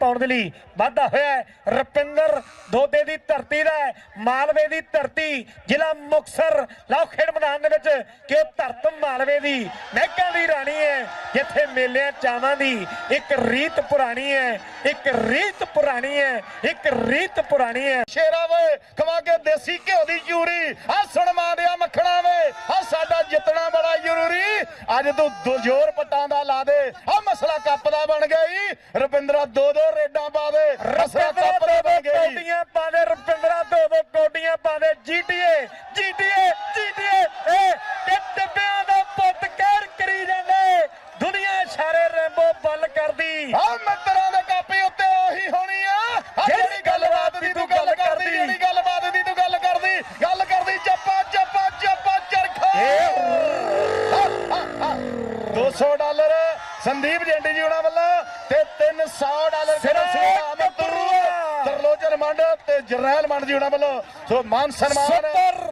ਪਾਉਣ ਦੇ ਲਈ ਵਾਧਾ ਹੋਇਆ ਹੈ। ਰੁਪਿੰਦਰ ਦੋਦੇ ਦੀ ਧਰਤੀ ਦਾ ਮਾਲਵੇ ਦੀ ਧਰਤੀ, ਜ਼ਿਲ੍ਹਾ ਮੁਕਸਰ ਲਓ ਖੇਡ ਮੈਦਾਨ ਦੇ ਵਿੱਚ ਕਿ ਧਰਤ ਮਾਲਵੇ ਦੀ, ਮਹਿਕਾਂ ਦੀ ਰਾਣੀ ਹੈ, ਜਿੱਥੇ ਮੇਲਿਆਂ ਚਾਵਾਂ ਦੀ ਇੱਕ ਰੀਤ ਪੁਰਾਣੀ ਹੈ, ਇੱਕ ਰੀਤ ਪੁਰਾਣੀ ਹੈ, ਇੱਕ ਰੀਤ ਪੁਰਾਣੀ ਹੈ। ਸ਼ੇਰਾ ਵੇ ਖਵਾ ਕੇ ਦੇਸੀ ਘਿਓ ਦੀ ਚੂਰੀ ਅੱਜ ਤੂੰ ਦੋ ਜ਼ੋਰ ਪੱਟਾਂ ਦਾ ਲਾ ਦੇ। ਆ ਮਸਲਾ ਕੱਪ ਦਾ ਬਣ ਗਈ ਰਵਿੰਦਰਾ ਦੋ ਦੋ ਰੇਡਾਂ ਪਾ ਦੇ। ਮਸਲਾ ਰੁਪਿੰਦਰਾ ਕੱਪ ਦਾ ਬਣ ਗਈ ਕੋਟੀਆਂ ਪਾਦੇ ਰੁਪਿੰਦਰਾ ਦੋ ਦੋ ਕੋਟੀਆਂ ਪਾਦੇ ਜੀਟੀਏ ਜੀਟੀਏ ਜੀਟੀਏ ਤੇ ਟਿੱਬਿਆਂ ਦਾ ਪੁੱਤ ਕਹਿਰ ਕਰੀ ਜਾਂਦੇ। ਦੁਨੀਆ ਇਸ਼ਾਰੇ ਰੈਂਬੋ ਬੱਲ ਕਰਦੀ। ਆ ਮਿੱਤਰਾਂ 200 ਡਾਲਰ। ਸੰਦੀਪ ਜੈਂਡੀ ਜੀ ਉਹਨਾਂ ਵੱਲੋਂ ਤੇ 300 ਡਾਲਰ ਸਿਰੇ ਤਰਲੋਚਨ ਮੰਡ ਤੇ ਜਰਨੈਲ ਮੰਡ ਜੀ ਉਹਨਾਂ ਵੱਲੋਂ। ਸੋ ਮਾਨ ਸਨਮਾਨ।